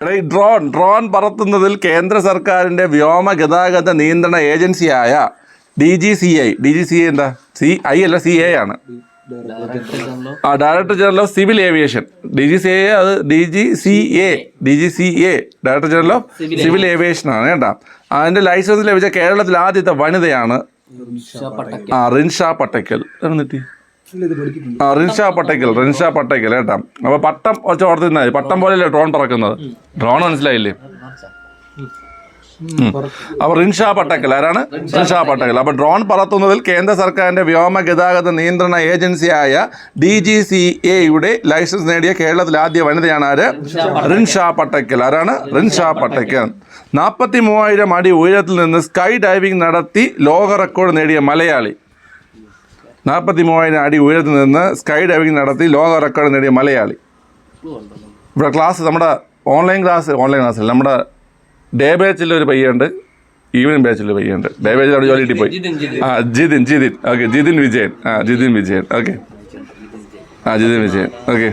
എടാ, ഈ drone drone പറത്തുന്നതിൽ കേന്ദ്ര സർക്കാരിന്റെ വ്യോമ ഗതാഗത നിയന്ത്രണ ഏജൻസിയായ D G C I. D G C I എന്താ? സി ഐ അല്ല സി എ ആണ്. ആ director general of civil aviation. D G C A അത് D G C A D G C A director general of civil aviation. ആണ് കേട്ടോ. അതിന്റെ licence ലഭിച്ച കേരളത്തിലെ ആദ്യത്തെ വനിതയാണ് ആ റിൻഷ പട്ടക്കൽ. എന്നിട്ട് ആ റിൻഷ പട്ടേക്കൽ റിൻഷ പട്ടേക്കൽ കേട്ടാ. അപ്പൊ പട്ടം വെച്ച് ഓർത്തിരുന്നായി പട്ടം പോലെയല്ലേ ഡ്രോൺ പറക്കുന്നത്? ഡ്രോൺ മനസ്സിലായില്ലേ. അപ്പൊ റിൻഷ പട്ടേക്കൽ ആരാണ്? റിൻഷ പട്ടേക്കൽ. അപ്പൊ ഡ്രോൺ പറത്തുന്നതിൽ കേന്ദ്ര സർക്കാരിന്റെ വ്യോമ ഗതാഗത നിയന്ത്രണ ഏജൻസിയായ ഡി ജി സി എയുടെ ലൈസൻസ് നേടിയ കേരളത്തിലെ ആദ്യ വനിതയാണ് ആര്? റിൻഷ പട്ടേക്കൽ. ആരാണ്? റിൻഷ പട്ടേക്കൽ. നാൽപ്പത്തി മൂവായിരം അടി ഉയരത്തിൽ നിന്ന് സ്കൈ ഡൈവിംഗ് നടത്തി ലോക റെക്കോർഡ് നേടിയ മലയാളി. നാൽപ്പത്തി മൂവായിരം അടി ഉയരത്തിൽ നിന്ന് സ്കൈ ഡൈവിംഗ് നടത്തി ലോക റെക്കോർഡ് നേടിയ മലയാളി. ഇവിടെ ക്ലാസ് നമ്മുടെ ഓൺലൈൻ ക്ലാസ് ഓൺലൈൻ ക്ലാസ്സിൽ നമ്മുടെ ഡേ ബാച്ചിൽ ഒരു പയ്യുണ്ട് ഈവനിങ് ബാച്ചിൽ പയ്യുണ്ട് ഡേ ബാച്ചിൽ അവിടെ ജോലി കിട്ടി പോയി. ആ ജിതിൻ ജിതിൻ. ഓക്കെ ജിതിൻ വിജയൻ. ആ ജിതിൻ വിജയൻ. ഓക്കെ ആ ജിതിൻ വിജയൻ. ഓക്കെ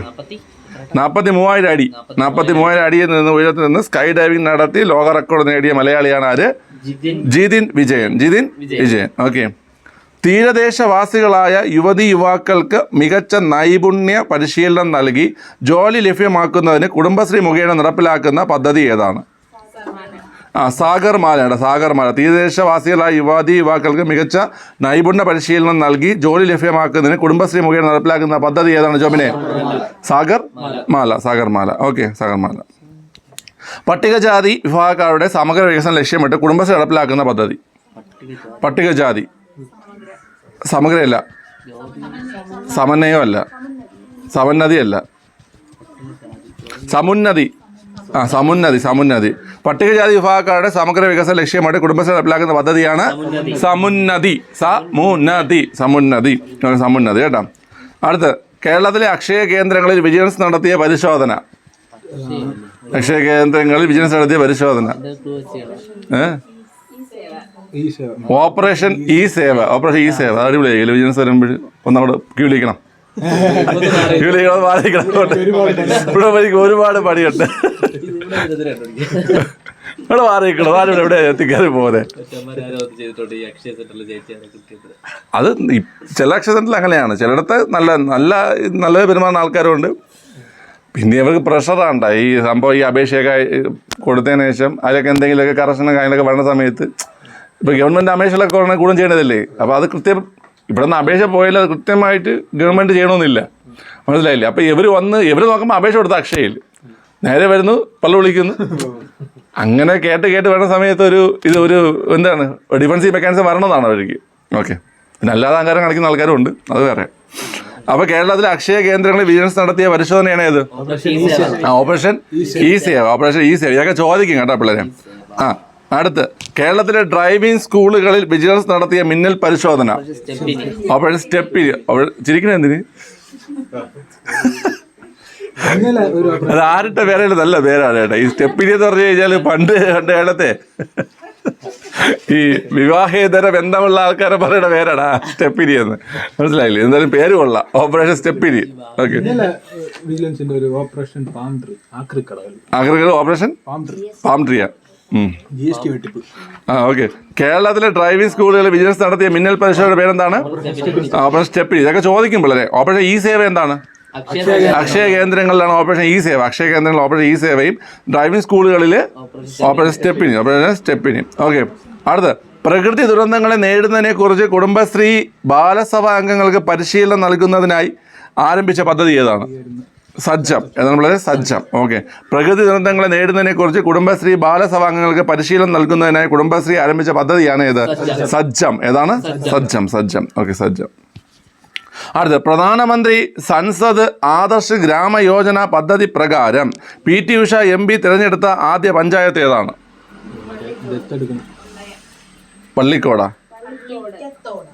നാൽപ്പത്തി മൂവായിരം അടി. നാൽപ്പത്തി മൂവായിരം അടിയിൽ നിന്ന് ഉയരത്തിൽ നിന്ന് സ്കൈ ഡൈവിംഗ് നടത്തി ലോക റെക്കോർഡ് നേടിയ മലയാളിയാണ് ആര്? ജിതിൻ. വിജയൻ. ജിതിൻ വിജയൻ. ഓക്കെ തീരദേശവാസികളായ യുവതി യുവാക്കൾക്ക് മികച്ച നൈപുണ്യ പരിശീലനം നൽകി ജോലി ലഭ്യമാക്കുന്നതിന് കുടുംബശ്രീ മുഖേന നടപ്പിലാക്കുന്ന പദ്ധതി ഏതാണ്? ആ സാഗർമാലയുടെ സാഗർമാല തീരദേശവാസികളായ യുവതി യുവാക്കൾക്ക് മികച്ച നൈപുണ്യ പരിശീലനം നൽകി ജോലി ലഭ്യമാക്കുന്നതിന് കുടുംബശ്രീ മുഖേന നടപ്പിലാക്കുന്ന പദ്ധതി ഏതാണ് ജോമിനെ സാഗർ മാല സാഗർമാല ഓക്കെ സാഗർമാല പട്ടികജാതി വിഭാഗക്കാരുടെ സമഗ്ര വികസനം ലക്ഷ്യമിട്ട് കുടുംബശ്രീ നടപ്പിലാക്കുന്ന പദ്ധതി. പട്ടികജാതി. സമഗ്രയല്ല. സമന്വയമല്ല. സമന്നതിയല്ല. സമുന്നതി. ആ സമുന്നതി സമുന്നതി. പട്ടികജാതി വിഭാഗക്കാരുടെ സമഗ്ര വികസന ലക്ഷ്യമായിട്ട് കുടുംബശ്രീ നടപ്പിലാക്കുന്ന പദ്ധതിയാണ് സമുന്നതി. സമുന്നതി. സമുന്നതി. സമുന്നതി. കേട്ടോ. അടുത്ത് കേരളത്തിലെ അക്ഷയ കേന്ദ്രങ്ങളിൽ വിജിലൻസ് നടത്തിയ പരിശോധന. അക്ഷയ കേന്ദ്രങ്ങളിൽ വിജിലൻസ് നടത്തിയ പരിശോധന. ഏ ഈ സേവ ഓപ്പറേഷൻ ഈ സേവ. ഓപ്പറേഷൻ ഇ സേവ. അടിപൊളിയായി. വിജിലൻസ് വരുമ്പോൾ ഒന്നവിടെ ക്യൂ വിളിക്കണം. ക്യൂ വിളിക്കണം മാറിക്കണം ഇവിടെ വഴിക്ക് ഒരുപാട് പണിയുണ്ട്. ഇവിടെ വാറിയിക്കണം ആരും ഇവിടെ എത്തിക്കാതെ പോലെ അത് ചില അക്ഷയ സെന്ററിൽ അങ്ങനെയാണ്. ചിലയിടത്ത് നല്ല നല്ല നല്ല പെരുമാറുന്ന ആൾക്കാരുണ്ട് പിന്നെ ഇവർക്ക് പ്രഷറാണ്ട ഈ സംഭവം ഈ അപേക്ഷയൊക്കെ കൊടുത്തതിന് ശേഷം അതിലൊക്കെ എന്തെങ്കിലുമൊക്കെ കറക്ഷനും കാര്യങ്ങളൊക്കെ വരുന്ന സമയത്ത് ഇപ്പോൾ ഗവൺമെന്റ് അപേക്ഷകളൊക്കെ ഉടനെ കൂടെ ചെയ്യണതല്ലേ അപ്പോൾ അത് കൃത്യം ഇവിടെ നിന്ന് അപേക്ഷ പോയാൽ അത് കൃത്യമായിട്ട് ഗവൺമെന്റ് ചെയ്യണമെന്നില്ല. മനസ്സിലായില്ലേ? അപ്പോൾ ഇവർ വന്ന് ഇവർ നോക്കുമ്പോൾ അപേക്ഷ കൊടുത്ത അക്ഷയയിൽ. നേരെ വരുന്നു പള്ളി വിളിക്കുന്നു. അങ്ങനെ കേട്ട് കേട്ട് വരുന്ന സമയത്ത് ഒരു ഇത് ഒരു എന്താണ്? ഡിഫൻസീവ് മെക്കാനിസം വരണമെന്നാണ് അവർക്ക്. ഓക്കെ. പിന്നെ അല്ലാതെ അങ്കാരം കാണിക്കുന്ന ആൾക്കാരും ഉണ്ട്. അത് വേറെ. അപ്പോൾ കേരളത്തിലെ അക്ഷയ കേന്ദ്രങ്ങളിൽ വിജിലൻസ് നടത്തിയ പരിശോധനയാണ് ഏത്? ആ ഓപ്പറേഷൻ ഈസിയാണ് ഓപ്പറേഷൻ ഈസിയാണ് ഇതൊക്കെ ചോദിക്കും കേട്ടോ പിള്ളേരെ. ആ. അടുത്ത് കേരളത്തിലെ ഡ്രൈവിംഗ് സ്കൂളുകളിൽ വിജിലൻസ് നടത്തിയ മിന്നൽ പരിശോധന. ഓപ്പറേഷൻ സ്റ്റെപ്പ് ചിരിക്കണ എന്തിന്? അത് ആരുടെ പേരാണ്? നല്ല പേരാണ് ഏട്ടാ. ഈ സ്റ്റെപ്പിനി എന്ന് പറഞ്ഞു കഴിഞ്ഞാൽ പണ്ട് കണ്ട കാലത്തെ ഈ വിവാഹേതര ബന്ധമുള്ള ആൾക്കാരെ പറയുന്ന പേരാണ് സ്റ്റെപ്പിനി എന്ന്. മനസ്സിലായില്ലേ? എന്തായാലും പേര് കൊള്ളാം. Operation സ്റ്റെപ്പിരി okay operation operation palm ട്രീയാ. ആ ഓക്കെ. കേരളത്തിലെ ഡ്രൈവിംഗ് സ്കൂളുകളിൽ ബിസിനസ് നടത്തിയ മിന്നൽ പരിശോധന പേരെന്താണ്? ഓപ്പറേഷൻ സ്റ്റെപ്പ് ഇതൊക്കെ ചോദിക്കും പിള്ളേരെ. ഓപ്പറേഷൻ ഈ സേവ എന്താണ്? അക്ഷയ കേന്ദ്രങ്ങളിലാണ് ഓപ്പറേഷൻ ഈ സേവ. അക്ഷയ കേന്ദ്രങ്ങളിൽ ഓപ്പറേഷൻ ഈ സേവയും ഡ്രൈവിംഗ് സ്കൂളുകളിൽ ഓപ്പറേഷൻ സ്റ്റെപ്പിന്. ഓപ്പറേഷൻ സ്റ്റെപ്പിന്. ഓക്കെ. അടുത്ത്. പ്രകൃതി ദുരന്തങ്ങളെ നേരിടുന്നതിനെ കുറിച്ച് കുടുംബശ്രീ ബാലസഭാ അംഗങ്ങൾക്ക് പരിശീലനം നൽകുന്നതിനായി ആരംഭിച്ച പദ്ധതി ഏതാണ്? സജ്ജം. നമ്മൾ സജ്ജം. ഓക്കെ. പ്രകൃതി ദുരന്തങ്ങളെ നേരിടുന്നതിനെ കുറിച്ച് കുടുംബശ്രീ ബാലസഭാംഗങ്ങൾക്ക് പരിശീലനം നൽകുന്നതിനായി കുടുംബശ്രീ ആരംഭിച്ച പദ്ധതിയാണ് ഏത്? സജ്ജം. ഏതാണ്? സജ്ജം. സജ്ജം ഓക്കെ സജ്ജം. അടുത്ത പ്രധാനമന്ത്രി സൻസദ് ആദർശ് ഗ്രാമ യോജന പദ്ധതി പ്രകാരം P T Usha M P തിരഞ്ഞെടുത്ത ആദ്യ പഞ്ചായത്ത് ഏതാണ്? പള്ളിക്കോടാ.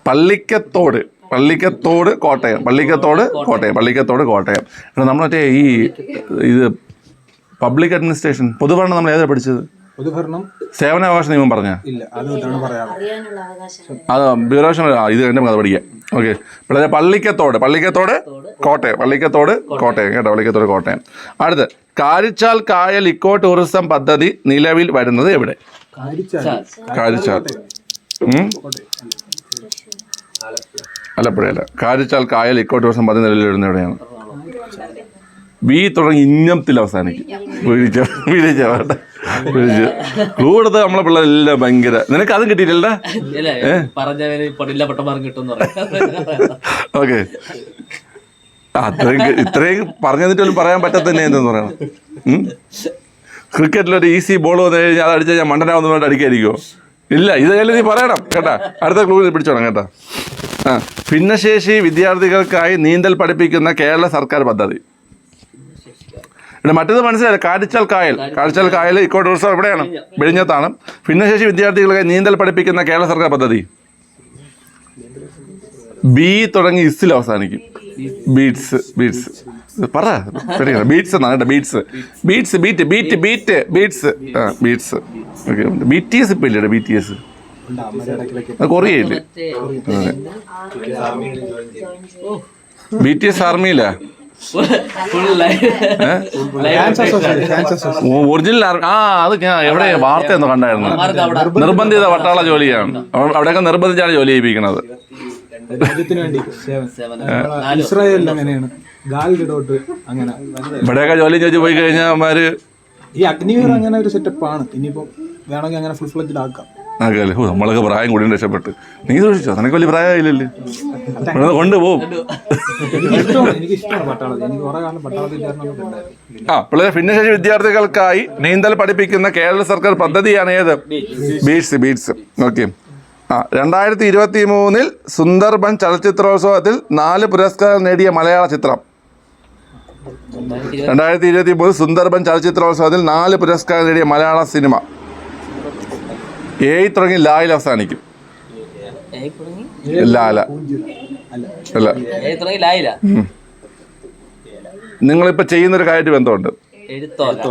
പള്ളിക്കത്തോട്. പള്ളിക്കത്തോട് കോട്ടയം പള്ളിക്കത്തോട് കോട്ടയം. പള്ളിക്കത്തോട് കോട്ടയം. നമ്മൾ മറ്റേ ഈ ഇത് പബ്ലിക് അഡ്മിനിസ്ട്രേഷൻ പൊതുഭരണം നമ്മൾ ഏതാ പഠിച്ചത്? പൊതുഭരണം സേവനാവകാശ നിയമം പറഞ്ഞ? അത് ബ്യൂറോഷൻ ഇത് എന്റെ കഥ പഠിക്കാം. ഓക്കെ പിള്ളേരെ പള്ളിക്കത്തോട് പള്ളിക്കത്തോട് കോട്ടയം പള്ളിക്കത്തോട് കോട്ടയം. കേട്ടോ പള്ളിക്കത്തോട് കോട്ടയം. അടുത്ത് കാരിച്ചാൽ കായൽ ഇക്കോ ടൂറിസം പദ്ധതി നിലവിൽ വരുന്നത് എവിടെ? കാരിച്ചാൽ. കാരിച്ചാൽ. ഉം? ആലപ്പുഴയല്ല കാരിച്ചാൽ കായൽ ഇക്കോ ടൂറിസം നിലവിൽ വരുന്നത് എവിടെയാണ് ബി തുടങ്ങി ഇഞ്ഞത്തിൽ അവസാനിക്കും. വീഴിച്ച വീഴിച്ച വേണ്ട വീഴിച്ച ക്ലൂ എടുത്ത് നമ്മളെ പിള്ളേരെല്ലാം ഭയങ്കര. നിനക്ക് അതും കിട്ടിയില്ലല്ലേ ഇല്ല പറഞ്ഞവന് പൊടില്ല പൊട്ടന്മാരും കിട്ടും പറയാം ഓക്കെ. അത്രയും ഇത്രയും പറഞ്ഞു തന്നിട്ടും പറയാൻ പറ്റത്തന്നെ എന്തെന്ന് പറയണം? ക്രിക്കറ്റിലൊരു ഈസി ബോൾ വന്നു കഴിഞ്ഞാൽ അത് അടിച്ചാൽ ഞാൻ മണ്ടനാവുന്ന അടിക്കായിരിക്കുമോ ഇല്ല ഇതായാലും നീ പറയണം കേട്ടാ. അടുത്ത ക്ലൂ പിടിച്ചോണം കേട്ടാ. ആ ഭിന്നശേഷി വിദ്യാർത്ഥികൾക്കായി നീന്തൽ പഠിപ്പിക്കുന്ന കേരള സർക്കാർ പദ്ധതി. മറ്റത് മനസ്സിലായി കാരിച്ചാൽ കായൽ. കാരിച്ചാൽ കായൽ ഇക്കോ ടൂറിസം എവിടെയാണ്? വെളിഞ്ഞത്താണ് ഭിന്നശേഷി വിദ്യാർത്ഥികൾക്കായി നീന്തൽ പഠിപ്പിക്കുന്ന കേരള സർക്കാർ പദ്ധതി. ബി തുടങ്ങി ഇസിൽ അവസാനിക്കും. ബീറ്റ്സ് ബീറ്റ്സ് പറ. പേടിക്കണ്ട. ബീറ്റ്സ് എന്നാണ് കേട്ടോ beats beats beat beat beat beats ആ beats okay B T S ഇപ്പം ഇല്ലേ ബി ടി എസ് കൊറിയയില്ലേ ബി ടി എസ് ആർമിയിലാ ഒറിജിനൽ ആ അത് ഞാൻ എവിടെ വാർത്ത എന്ന് കണ്ടായിരുന്നു. നിർബന്ധിത വട്ടാള ജോലിയാണ്. അവ- അവിടെയൊക്കെ നിർബന്ധിച്ചാണ് ജോലി ചെയ്യിപ്പിക്കുന്നത്. രാജ്യത്തിന് വേണ്ടി. ഇസ്രായേലിൽ അങ്ങനെയാണ്. ഗാൽഡിഡോട്ട് അങ്ങനെ. ഇവിടെയൊക്കെ ജോലി ചോദിച്ചു പോയി കഴിഞ്ഞാൽ അവന്മാര് ഈ അഗ്നിവീർ അങ്ങനെ ഒരു സെറ്റപ്പ് ആണ്. ഇനിയിപ്പോ വേണമെങ്കിൽ അങ്ങനെ ഫുൾ ഫ്ലഡ്ജഡ് ആക്കാം. ആക്കല്ലേ? ഓ നമ്മളൊക്കെ പ്രായം കൂടി രക്ഷപ്പെട്ട്. നീ സൂക്ഷിച്ചോ? നിനക്ക് വലിയ പ്രായമായില്ലല്ലേ? ഇവിടെ കൊണ്ടുപോകും ആ പിള്ളേരെ ഭിന്നശേഷി വിദ്യാർത്ഥികൾക്കായി നീന്തൽ പഠിപ്പിക്കുന്ന കേരള സർക്കാർ പദ്ധതിയാണ് ഏത്? ബീറ്റ്സ് ബീറ്റ്സ് ഓക്കെ ആ രണ്ടായിരത്തി ഇരുപത്തി മൂന്നിൽ സുന്ദർബൻ ചലച്ചിത്രോത്സവത്തിൽ നാല് പുരസ്കാരം നേടിയ മലയാള ചിത്രം. രണ്ടായിരത്തി ഇരുപത്തി മൂന്ന് സുന്ദർബൻ ചലച്ചിത്രോത്സവത്തിൽ നാല് പുരസ്കാരം നേടിയ മലയാള സിനിമ. ഏയ് തുടങ്ങി ലായിൽ അവസാനിക്കും. ലാല അല്ല. നിങ്ങളിപ്പോൾ ചെയ്യുന്നൊരു കാര്യമായിട്ട് ബന്ധമുണ്ട്. എഴുത്തോല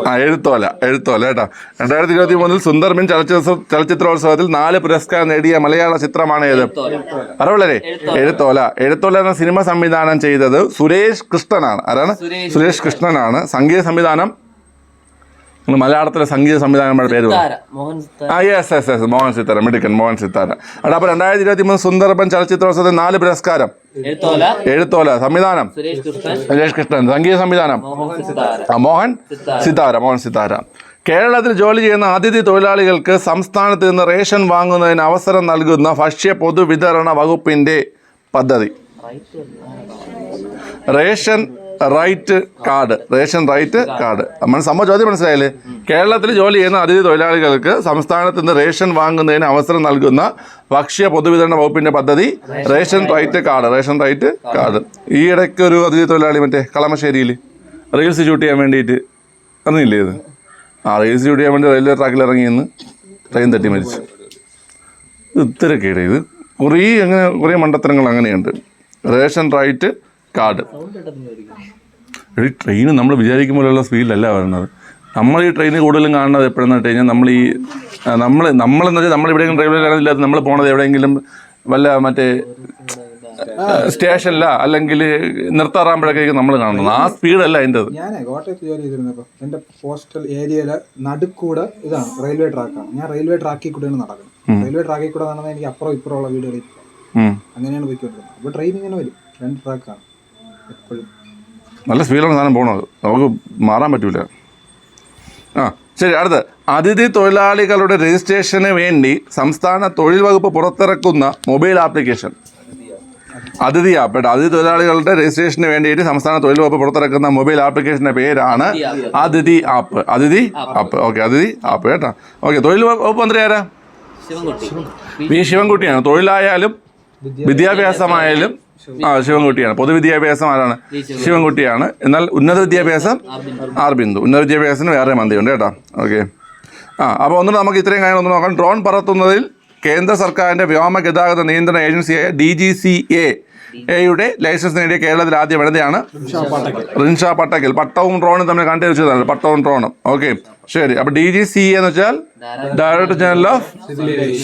ആ എഴുത്തോല എഴുത്തോല കേട്ടോ. രണ്ടായിരത്തി ഇരുപത്തി മൂന്നിൽ സുന്ദർമിൻ ചലച്ചിത്ര ചലച്ചിത്രോത്സവത്തിൽ നാല് പുരസ്കാരം നേടിയ മലയാള ചിത്രമാണ് ഏത് അറിവുള്ളേ എഴുത്തോല. എഴുത്തോല. എന്ന സിനിമ സംവിധാനം ചെയ്തത് സുരേഷ് കൃഷ്ണനാണ്. ആരാണ്? സുരേഷ് കൃഷ്ണനാണ്. സംഗീത സംവിധാനം മലയാളത്തിലെ സംഗീത സംവിധാനങ്ങളുടെ പേര് ആ yes yes yes Mohan Sithara മിടുക്കൻ മോഹൻ സിത്താര. അവിടെ അപ്പോൾ രണ്ടായിരത്തി ഇരുപത്തി മൂന്ന് സുന്ദർബൻ ചലച്ചിത്രോത്സവത്തിൽ നാല് പുരസ്കാരം. എഴുത്തോല. സംവിധാനം. സുരേഷ് കൃഷ്ണൻ. സംഗീത സംവിധാനം. മോഹൻ സിത്താര. മോഹൻ സിത്താര. മോഹൻ സിതാര കേരളത്തിൽ ജോലി ചെയ്യുന്ന അതിഥി തൊഴിലാളികൾക്ക് സംസ്ഥാനത്ത് നിന്ന് റേഷൻ വാങ്ങുന്നതിന് അവസരം നൽകുന്ന ഭക്ഷ്യ പൊതുവിതരണ വകുപ്പിന്റെ പദ്ധതി. Ration right card ration right card. സംഭവം ചോദ്യം മനസ്സിലായില്ലേ? കേരളത്തിൽ ജോലി ചെയ്യുന്ന അതിഥി തൊഴിലാളികൾക്ക് സംസ്ഥാനത്ത് നിന്ന് റേഷൻ വാങ്ങുന്നതിന് അവസരം നൽകുന്ന ഭക്ഷ്യ പൊതുവിതരണ വകുപ്പിന്റെ പദ്ധതി ration right card ration right card. ഈ ഇടയ്ക്ക് ഒരു അതിഥി തൊഴിലാളി മറ്റേ കളമശ്ശേരിയിൽ റീൽസ് ഷൂട്ട് ചെയ്യാൻ വേണ്ടിയിട്ട് അറിഞ്ഞില്ലേ ഇത്? ആ റീൽസ് ഷൂട്ട് ചെയ്യാൻ വേണ്ടി റെയിൽവേ ട്രാക്കിൽ ഇറങ്ങി നിന്ന് ട്രെയിൻ തട്ടി മരിച്ചു. ഇത് ഇത് കുറേ അങ്ങനെ കുറേ മണ്ടത്തരങ്ങൾ അങ്ങനെയുണ്ട്. റേഷൻ റൈറ്റ് കാർഡ് ഈ ട്രെയിൻ നമ്മൾ വിചാരിക്കും പോലെയുള്ള സ്പീഡിലല്ല വരുന്നത് നമ്മൾ ഈ ട്രെയിൻ കൂടുതലും കാണുന്നത് എപ്പോഴെന്ന് വെച്ച് കഴിഞ്ഞാൽ നമ്മൾ ഈ നമ്മൾ നമ്മളെന്ന് വെച്ചാൽ നമ്മൾ എവിടെയെങ്കിലും ട്രെയിനിൽ സ്റ്റേഷനില്ലാത്ത നമ്മൾ പോണത് എവിടെയെങ്കിലും വല്ല മറ്റേ സ്റ്റേഷനില അല്ലെങ്കിൽ നിർത്താറാകുമ്പോഴേക്കും നമ്മൾ കാണുന്നത്. ആ സ്പീഡല്ല അതിന്റെ ഞാൻ കോട്ടയത്ത് ജോലി ചെയ്തിരുന്നപ്പോൾ എന്റെ പോസ്റ്റൽ ഏരിയയിലെ നടുക്കൂടെ ഇതാണ് റെയിൽവേ ട്രാക്കാണ് ഞാൻ റെയിൽവേ ട്രാക്കിൽ കൂടെയാണ് നടക്കുന്നത്. റെയിൽവേ ട്രാക്കിൽ കൂടെ നടന്നാൽ എനിക്ക് അപ്പുറം ഇപ്പുറമുള്ള വീടുകളിൽ. അങ്ങനെയാണ് പോയിക്കൊണ്ടിരുന്നത്. അപ്പോൾ ട്രെയിൻ ഇങ്ങനെ വരും. രണ്ട് ട്രാക്കാണ് എപ്പോഴും നല്ല സ്പീഡാണ് സാധനം പോകണത് നമുക്ക് മാറാൻ പറ്റൂല. ആ ശരി അടുത്ത്. അതിഥി തൊഴിലാളികളുടെ രജിസ്ട്രേഷന് വേണ്ടി സംസ്ഥാന തൊഴിൽ വകുപ്പ് പുറത്തിറക്കുന്ന മൊബൈൽ ആപ്ലിക്കേഷൻ. അതിഥി ആപ്പ് കേട്ടോ. അതിഥി തൊഴിലാളികളുടെ രജിസ്ട്രേഷന് വേണ്ടിയിട്ട് സംസ്ഥാന തൊഴിൽ വകുപ്പ് പുറത്തിറക്കുന്ന മൊബൈൽ ആപ്ലിക്കേഷന്റെ പേരാണ് Athidhi app. Athidhi app. Okay Athidhi app കേട്ടോ. ഓക്കെ തൊഴിൽ വകുപ്പ് മന്ത്രി ആരാ? ശിവൻകുട്ടി. വി ശിവൻകുട്ടിയാണ്. തൊഴിലായാലും വിദ്യാഭ്യാസമായാലും ആ ശിവൻകുട്ടിയാണ്. പൊതുവിദ്യാഭ്യാസം ആരാണ്? ശിവൻകുട്ടിയാണ്. എന്നാൽ ഉന്നത വിദ്യാഭ്യാസം ആർ ബിന്ദു. ഉന്നത വിദ്യാഭ്യാസത്തിന് വേറെ മന്ത്രിയുണ്ട് കേട്ടോ. ഓക്കെ. ആ അപ്പോൾ ഒന്നുകൂടെ നമുക്ക് ഇത്രയും കാര്യങ്ങൾ ഒന്ന് നോക്കാം. ഡ്രോൺ പറത്തുന്നതിൽ കേന്ദ്ര സർക്കാരിന്റെ വ്യോമ ഗതാഗത നിയന്ത്രണ ഏജൻസിയായ ഡി ജി സി എ എയുടെ ലൈസൻസ് നേടിയ കേരളത്തിൽ ആദ്യം വനിതയാണ് റിൻഷ പട്ടക്കൽ. പട്ടവും ഡ്രോണും തമ്മിൽ കണ്ടു വെച്ചതാണ് പട്ടവും ഡ്രോണും. ഓക്കെ. ശരി. അപ്പൊ ഡി ജി സി എന്ന് വെച്ചാൽ director general of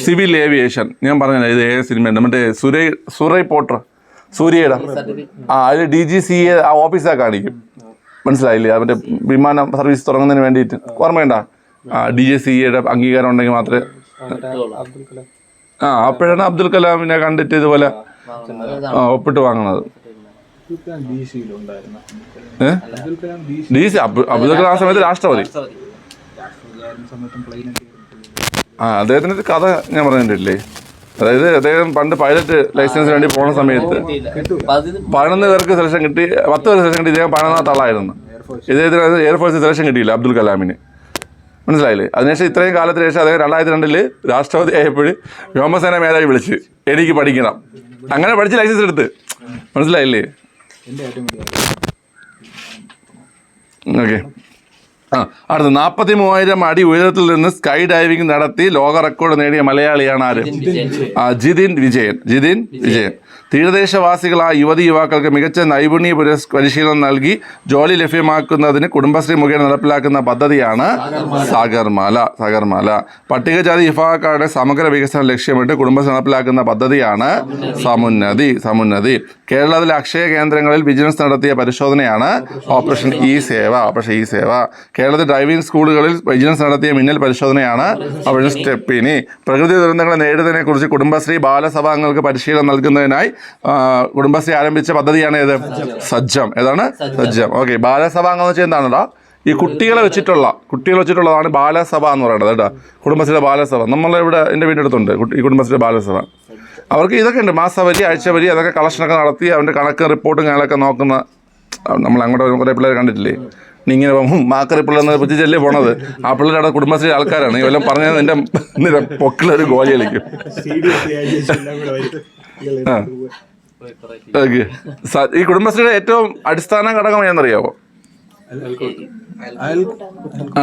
civil aviation ഞാൻ പറഞ്ഞില്ല ഇത് ഏത് സിനിമയുണ്ട് മറ്റേ സുരൈ സുറൈ പോട്ടർ. സൂര്യയുടെ? ആ അതിൽ ഡി ജി സി എ ആ ഓഫീസാ കാണിക്കും. മനസ്സിലായില്ലേ? അവന്റെ വിമാന സർവീസ് തുടങ്ങുന്നതിന് വേണ്ടിയിട്ട്. ഓർമ്മയുണ്ടാ ആ ഡി ജി സി എയുടെ അംഗീകാരം ഉണ്ടെങ്കിൽ മാത്രമേ ആ അപ്പോഴാണ് അബ്ദുൽ കലാമിനെ കണ്ടിട്ട് ഇതുപോലെ ഒപ്പിട്ട് വാങ്ങുന്നത്. ഡി സി അബ്ദുൽ കലാം ആ സമയത്ത് രാഷ്ട്രപതി. ആ അദ്ദേഹത്തിന്റെ കഥ ഞാൻ പറഞ്ഞിട്ടില്ലേ? അതായത് അദ്ദേഹം പണ്ട് പൈലറ്റ് ലൈസൻസിന് വേണ്ടി പോണ സമയത്ത് പതിനൊന്ന് പേർക്ക് സെലക്ഷൻ കിട്ടി പത്ത് പേർക്ക് സെലക്ഷൻ കിട്ടി ഇദ്ദേഹം പതിനൊന്നാമത്തെ ആളായിരുന്നു ഇദ്ദേഹത്തിന് എയർഫോഴ്സിൽ സെലക്ഷൻ കിട്ടിയില്ല അബ്ദുൽ കലാമിന്. മനസ്സിലായില്ലേ? അതിനുശേഷം ഇത്രയും കാലത്തിന് ശേഷം അദ്ദേഹം രണ്ടായിരത്തി രണ്ടിൽ രാഷ്ട്രപതി ആയപ്പോൾ വ്യോമസേന മേധാവി വിളിച്ച് എനിക്ക് പഠിക്കണം. അങ്ങനെ പഠിച്ച് ലൈസൻസ് എടുത്ത്. മനസ്സിലായില്ലേ? ഓക്കെ. അടുത്ത നാൽപ്പത്തി മൂവായിരം അടി ഉയരത്തിൽ നിന്ന് സ്കൈ ഡൈവിംഗ് നടത്തി ലോക റെക്കോർഡ് നേടിയ മലയാളിയാണ് ആര്? ജിതിൻ വിജയൻ. ജിതിൻ വിജയൻ. തീരദേശവാസികളായ യുവതി യുവാക്കൾക്ക് മികച്ച നൈപുണ്യ പുരസ് പരിശീലനം നൽകി ജോലി ലഭ്യമാക്കുന്നതിന് കുടുംബശ്രീ മുഖേന നടപ്പിലാക്കുന്ന പദ്ധതിയാണ് സാഗർമാല. സാഗർമാല. പട്ടികജാതി വിഭാഗക്കാരുടെ സമഗ്ര വികസനം ലക്ഷ്യമിട്ട് കുടുംബശ്രീ നടപ്പിലാക്കുന്ന പദ്ധതിയാണ് സമുന്നതി. സമുന്നതി. കേരളത്തിലെ അക്ഷയ കേന്ദ്രങ്ങളിൽ വിജിലൻസ് നടത്തിയ പരിശോധനയാണ് operation E Seva. Operation E Seva. കേരളത്തിൽ ഡ്രൈവിംഗ് സ്കൂളുകളിൽ വിജിലൻസ് നടത്തിയ മിന്നൽ പരിശോധനയാണ് ഓപ്പറേഷൻ സ്റ്റെപ്പിനി. പ്രകൃതി ദുരന്തങ്ങളെ നേരിടുന്നതിനെ കുറിച്ച് കുടുംബശ്രീ ബാലസഭാംഗങ്ങൾക്ക് പരിശീലനം നൽകുന്നതിനായി ആ, കുടുംബശ്രീ ആരംഭിച്ച പദ്ധതിയാണ് ഏത്? സജ്ജം. ഏതാണ്? സജ്ജം. ഓക്കെ ബാലസഭാംഗം എന്ന് വെച്ചാൽ എന്താണെടാ? ഈ കുട്ടികളെ വെച്ചിട്ടുള്ള കുട്ടികളെ വെച്ചിട്ടുള്ളതാണ് ബാലസഭ എന്ന് പറയുന്നത് കേട്ടോ. കുടുംബശ്രീയുടെ ബാലസഭ. നമ്മളിവിടെ എന്റെ വീടിന്റെ അടുത്തുണ്ട് കുട്ടി- ഈ കുടുംബശ്രീയുടെ ബാലസഭ. അവർക്ക് ഇതൊക്കെ ഉണ്ട്. മാസവരി ആഴ്ചവരി അതൊക്കെ കളക്ഷനൊക്കെ നടത്തി അവന്റെ കണക്ക് റിപ്പോർട്ടും കാര്യങ്ങളൊക്കെ നോക്കുന്ന നമ്മൾ അങ്ങോട്ട് കുറേ പിള്ളേർ കണ്ടിട്ടില്ലേ? നീ ഇങ്ങനെ മാക്കറി പിള്ളേർ പറ്റിച്ചല്ലേ പോണത്? ആ പിള്ളേരുടെ കുടുംബശ്രീ ആൾക്കാരാണ്. ഇവെല്ലാം പറഞ്ഞത് നിന്റെ നിന്റെ പൊക്കിലൊരു ഗോലി കളിക്കും. ഓക്കെ. ഈ കുടുംബശ്രീയുടെ ഏറ്റവും അടിസ്ഥാന ഘടകം ഏതെന്നറിയാവോ?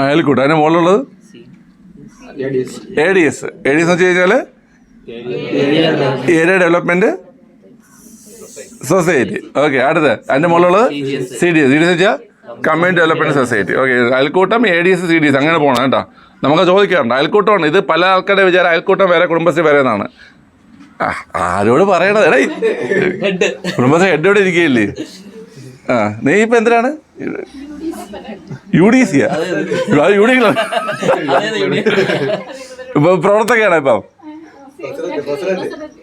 അയൽക്കൂട്ട്. അതിന് മുകളിലുള്ളത്? A D S. A D S എന്ന് വെച്ച് കഴിഞ്ഞാൽ ഏരിയ ഡെവലപ്മെന്റ് സൊസൈറ്റി ഓക്കെ അടുത്ത്. അതിന്റെ മുകളിലുള്ളത്? C D S C D S വെച്ചാൽ കമ്മ്യൂണിറ്റി ഡെവലപ്മെന്റ് സൊസൈറ്റി ഓക്കെ അയൽക്കൂട്ടം A D S C D S അങ്ങനെ പോകണം കേട്ടോ. നമുക്ക് ചോദിക്കാറുണ്ട് അയൽക്കൂട്ടമാണ്. ഇത് പല ആൾക്കാരുടെ വിചാരം അയൽക്കൂട്ടം വേറെ കുടുംബശ്രീ വേറെ എന്നാണ്. ആരോട് പറയണത്? എടേ കുടുംബശ്രീ ഹെഡ് ഇവിടെ ഇരിക്കുകയല്ലേ? ആ നീ ഇപ്പൊ എന്തിനാണ്? യു? ഡി സിയാ യു ഡി ഇപ്പൊ പ്രവർത്തകയാണ് ഇപ്പം?